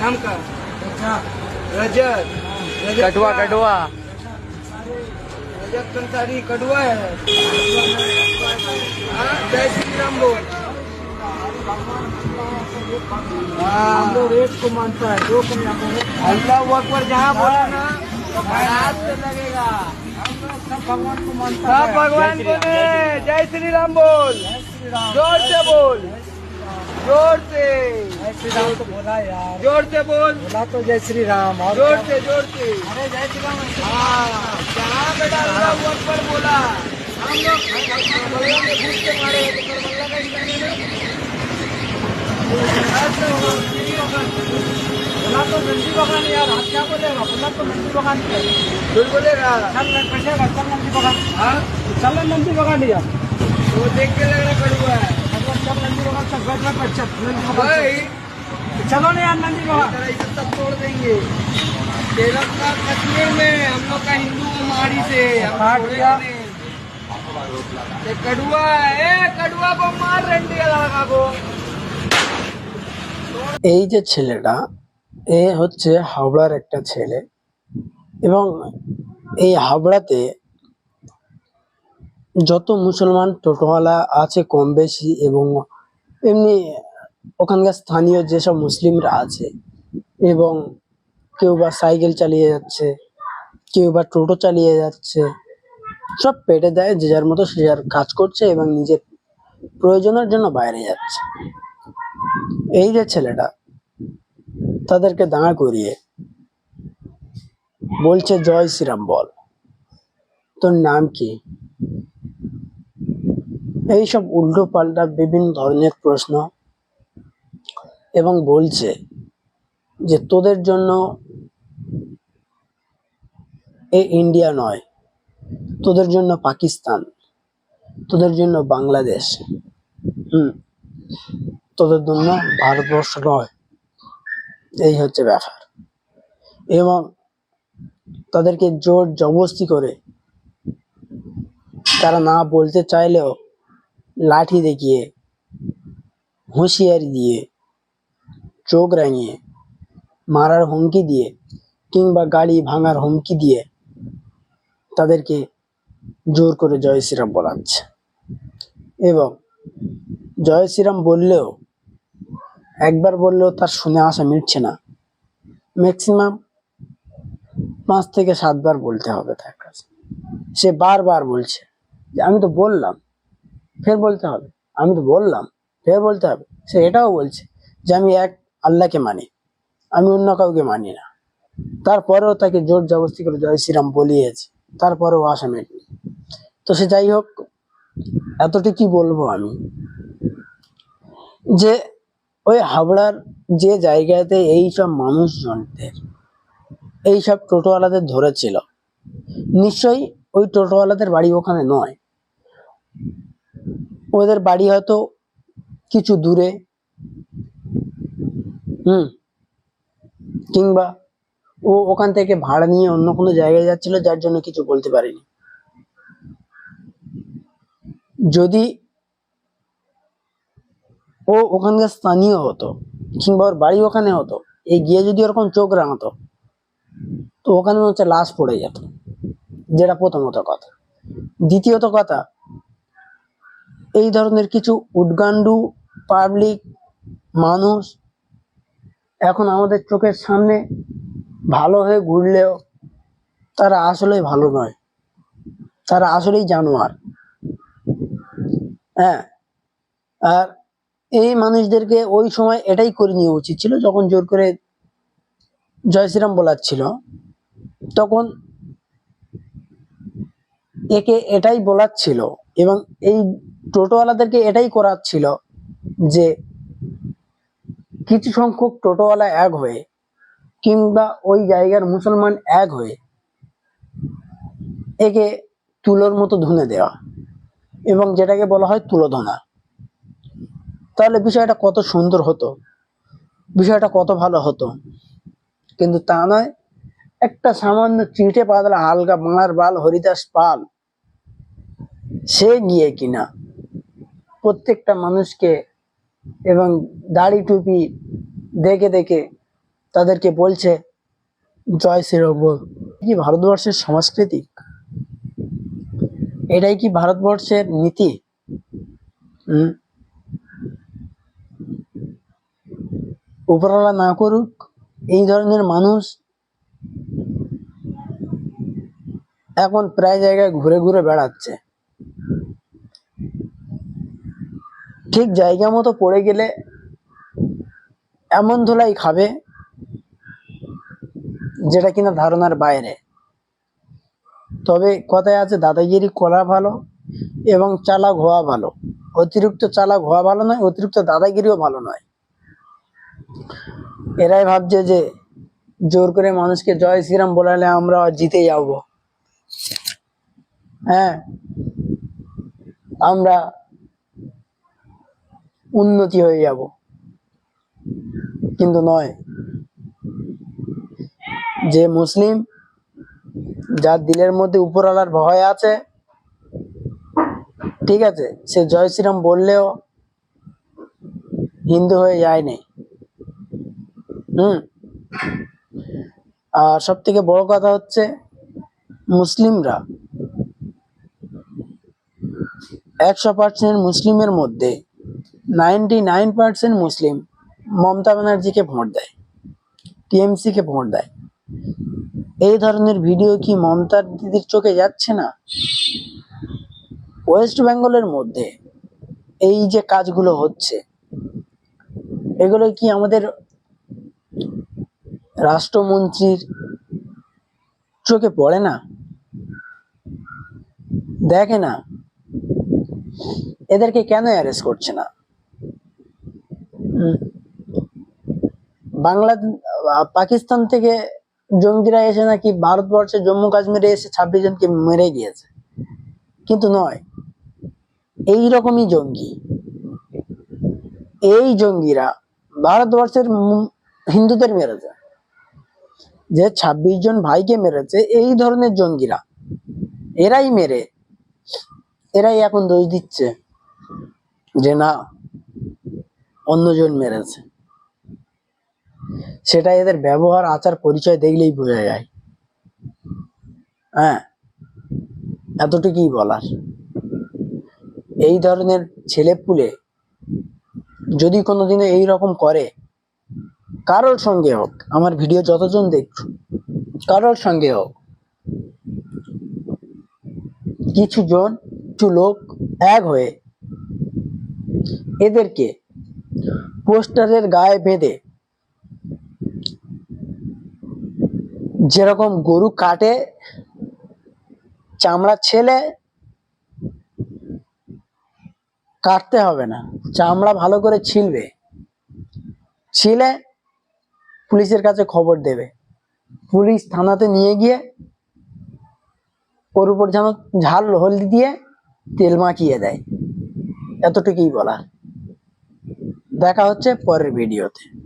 नाम का? रजत। रजत कटवा कटवा रजत कंसारी कड़वा है। हाँ, जय श्री राम बोल। हाँ एक को मानता है मानता अल्लाह अकबर जहाँ बोला ना लगेगा। सब भगवान को मानता सब भगवान ने जय श्री राम। बोल। ज़ोर से बोल। ज़ोर से। जय श्री राम तो बोला यार। ज़ोर से बोल। बोला तो जय श्री राम और ज़ोर से ज़ोर से। अरे जय श्री राम हाँ बेटा अकबर बोला। हम लोग तो हो। बोला तो नंदी बगान यार आप क्या बोलेगा बोला तो नंदी बगान है। झूठ बोलेगा चल का चल नंदी बगान हाँ। चल नंदी बगान यार। वो देख के लग रहा कड़ुआ है चल नंदी बगान चल बैठ बैठ बैठ चल नंदी बगान भाई चल। चलो ना यार नंदी बगान तेरा इज्जत सब तोड़ देंगे तेरा का कश्मीर में हम लोग का हिंदू मारी से हम काट छोड़ेंगे दिया। नहीं। ये कड़ुआ है ए कड़ुआ को मार रंडी लड़का को এই যে ছেলেটা এ হচ্ছে হাওড়ার একটা ছেলে এবং এই হাওড়াতে যত মুসলমান টোটোওয়ালা আছে কম বেশি এবং এমনি ওখানকার স্থানীয় যেসব মুসলিমরা আছে এবং কেউ বা সাইকেল চালিয়ে যাচ্ছে, কেউ বা টোটো চালিয়ে যাচ্ছে, সব পেটে দেয়, যে যার মতো সে যার কাজ করছে এবং নিজের প্রয়োজনের জন্য বাইরে যাচ্ছে। এই যে ছেলেটা, তাদেরকে দাঁড়া করিয়ে বলছে, জয় শ্রীরাম বল, তোর নাম কি? এইসব উল্টো পাল্টা বিভিন্ন ধরনের প্রশ্ন এবং বলছে যে তোদের জন্য এ ইন্ডিয়া নয়, তোদের জন্য পাকিস্তান, তোদের জন্য বাংলাদেশ, হুম, তোদের জন্য ভারতবর্ষ নয়। এই হচ্ছে ব্যাপার। এবং তাদেরকে জোর জবরদস্তি করে তারা না বলতে চাইলেও লাঠি দেখিয়ে হুঁশিয়ারি দিয়ে চোখ রাঙিয়ে মারার হুমকি দিয়ে কিংবা গাড়ি ভাঙার হুমকি দিয়ে তাদেরকে জোর করে জয় শ্রীরাম বলাচ্ছে এবং জয় শ্রীরাম বললেও একবার বললেও তার শুনে আসা মিটছে না ম্যাক্সিমাম পাঁচ থেকে সাতবার বলতে হবে তার কাছে সে বারবার বলছে যে আমি তো বললাম ফের বলতে হবে। আমি তো বললাম, ফের বলতে হবে। সে এটাও বলছে যে আমি এক আল্লাহকে মানি, আমি অন্য কাউকে মানি না। তারপরেও তাকে জোর জবরদস্তি করে জয় শ্রীরাম বলিয়েছে। তারপরেও আশা মেটেনি। তো সে যাই হোক, এতটি কি বলব আমি? যে ওই হাবড়ার যে জায়গাতে এই সব মানুষজনদের, এইসব টোটোওয়ালাদের ধরেছিল, নিশ্চয়ই ওই টোটোওয়ালাদের বাড়ি ওখানে নয়। ওদের বাড়ি হয়তো কিছু দূরে। হুম। কিংবা ও ওখান থেকে ভাড়া নিয়ে অন্য কোনো জায়গায় যাচ্ছিল, যার জন্য কিছু বলতে পারেনি। যদি ও ওখানকার স্থানীয় হতো, কিংবা ওর বাড়ি ওখানে হতো এই গিয়ে যদি ওরকম চোখ রাঙাতো, তো ওখানে হচ্ছে লাশ পড়ে যেত, যেটা প্রথমত কথা। দ্বিতীয়ত কথা এই ধরনের কিছু উদ্গান্ডু পাবলিক মানুষ এখন আমাদের চোখের সামনে ভালো হয়ে ঘুরলেও তারা আসলেই ভালো নয়। তারা আসলেই জানোয়ার। হ্যাঁ আর এই মানুষদেরকে ওই সময় এটাই করে নেওয়া উচিত ছিল, যখন জোর করে জয় শ্রীরাম বলাচ্ছিল তখন একে এটাই বলাচ্ছিল এবং এই টোটোওয়ালাদেরকে এটাই করাচ্ছিল যে কিছু সংখ্যক টোটোওয়ালা এক হয়ে কিংবা ওই জায়গার মুসলমান এক হয়ে একে তুলোর মতো ধুনে দেওয়া এবং যেটাকে বলা হয় তুলোধনা। তাহলে বিষয়টা কত সুন্দর হতো, বিষয়টা কত ভালো হতো। কিন্তু তা নয়, একটা সামান্য চিঠে পাতলা হালকা বাংলার বাল হরিদাস পাল, সে গিয়ে কিনা? প্রত্যেকটা মানুষকে এবং দাড়ি টুপি দেখে দেখে তাদেরকে বলছে, জয় শ্রীরাম বল কি ভারতবর্ষের সংস্কৃতি এটাই কি ভারতবর্ষের নীতি? হুম? উপরওয়ালা না করুক, এই ধরনের মানুষ এখন প্রায় জায়গায় ঘুরে ঘুরে বেড়াচ্ছে। ঠিক জায়গা মতো পড়ে গেলে এমন ধুলাই খাবে যেটা কিনা ধারণার বাইরে। তবে কথায় আছে, দাদাগিরি করা ভালো এবং চালাক হওয়া ভালো। অতিরিক্ত চালাক হওয়া ভালো নয়, অতিরিক্ত দাদাগিরিও ভালো নয়। এরাই ভাবছে যে জোর করে মানুষকে জয় শ্রীরাম বলালে আমরা জিতে যাব। হ্যাঁ আমরা উন্নতি হয়ে যাব। কিন্তু নয়, যে মুসলিম যার দিলের মধ্যে উপরওয়ালার ভয় আছে, ঠিক আছে, সে জয় শ্রীরাম বললেও হিন্দু হয়ে যায়নি হুম? আর সব থেকে বড় কথা হচ্ছে মুসলিমরা একশো পার্সেন্ট মুসলিমের মধ্যে ninety nine percent Muslim Mamata ব্যানার্জিকে ভোট দেয় টিএমসি কে ভোট দেয়। এই ধরনের ভিডিও কি মমতার দিদির চোখে যাচ্ছে না? ওয়েস্ট বেঙ্গলের মধ্যে এই যে কাজগুলো হচ্ছে, এগুলো কি আমাদের রাষ্ট্রমন্ত্রীর চোখে পড়ে না? দেখে না। এদেরকে কেন অ্যারেস্ট করছে না? বাংলা পাকিস্তান থেকে জঙ্গিরা এসে নাকি ভারতবর্ষে জম্মু কাশ্মীরে এসে ছাব্বিশ জনকে মেরে গিয়েছে। কিন্তু নয় এই রকমই জঙ্গি। এই জঙ্গিরা ভারতবর্ষের হিন্দুদের মেরেছে। যে ছাব্বিশ জন ভাইকে মেরেছে, এই ধরনের জঙ্গিরা, এরাই মেরে, এরাই এখন দোষ দিচ্ছে যে না, অন্যজন মেরেছে। সেটা এদের ব্যবহার, আচার, পরিচয় দেখলেই বোঝা যায়। হ্যাঁ এতটুকুই বলার। এই ধরনের ছেলে পুলে যদি কোনোদিনও এই রকম করে, কারোর সঙ্গে হোক, আমার ভিডিও যতজন দেখছ কারোর সঙ্গে হোক কিছু জন কিছু লোক এক হয়ে এদেরকে পোস্টারের গায়ে বেঁধে যেরকম গরু কাটে, চামড়া ছেলে, কাটতে হবে না। চামড়া ভালো করে ছিলবে। ছিলে পুলিশের কাছে খবর দেবে। পুলিশ থানাতে নিয়ে গিয়ে ওর উপর যেন ঝাল হলদি দিয়ে তেল মাখিয়ে দেয়। এতটুকুই বলা দেখা হচ্ছে পরের ভিডিওতে।